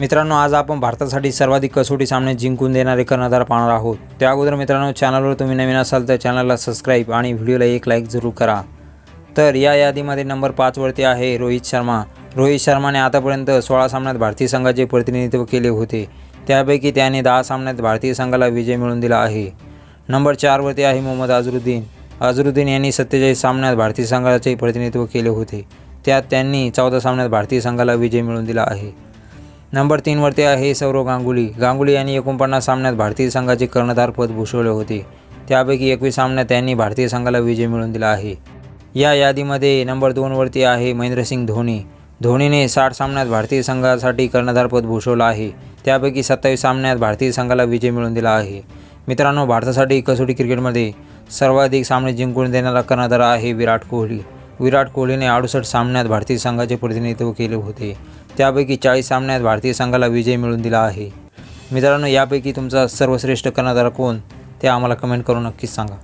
मित्रांनो आज आपण भारतासाठी सर्वाधिक कसोटी सामने जिंकून देणारे कर्णधार पाहणार आहोत. त्या अगोदर मित्रांनो चॅनलवर तुम्ही नवीन असाल तर चॅनलला सबस्क्राईब आणि व्हिडिओला एक लाईक जरूर करा. तर या यादीमध्ये नंबर पाचवरती आहे रोहित शर्मा. रोहित शर्माने आतापर्यंत सोळा सामन्यात भारतीय संघाचे प्रतिनिधित्व केले होते. त्यापैकी त्याने दहा सामन्यात भारतीय संघाला विजय मिळवून दिला आहे. नंबर चारवरती आहे मोहम्मद अझरुद्दीन अझरुद्दीन यांनी सत्तेचाळीस सामन्यात भारतीय संघाचे प्रतिनिधित्व केले होते. त्यात त्यांनी चौदा सामन्यात भारतीय संघाला विजय मिळवून दिला आहे. नंबर तीनवरती आहे सौरव गांगुली. गांगुली यांनी एकोणपन्नास सामन्यात भारतीय संघाचे कर्णधारपद भूषवले होते. त्यापैकी एकवीस सामन्यात त्यांनी भारतीय संघाला विजय मिळवून दिला आहे. या यादीमध्ये नंबर दोनवरती आहे महेंद्रसिंग धोनी. धोनीने साठ सामन्यात भारतीय संघासाठी कर्णधारपद भूषवलं आहे. त्यापैकी सत्तावीस सामन्यात भारतीय संघाला विजय मिळवून दिला आहे. मित्रांनो भारतासाठी कसोटी क्रिकेटमध्ये सर्वाधिक सामने जिंकून देणारा कर्णधार आहे विराट कोहली. विराट कोहलीने अडुसष्ट सामन्यात भारतीय संघाचे प्रतिनिधित्व केले होते. त्यापैकी चाळीस सामन्यात भारतीय संघाला विजय मिळवून दिला आहे. मित्रांनो यापैकी तुमचा सर्वश्रेष्ठ कर्णधार कोण? ते आम्हाला कमेंट करून नक्कीच सांगा.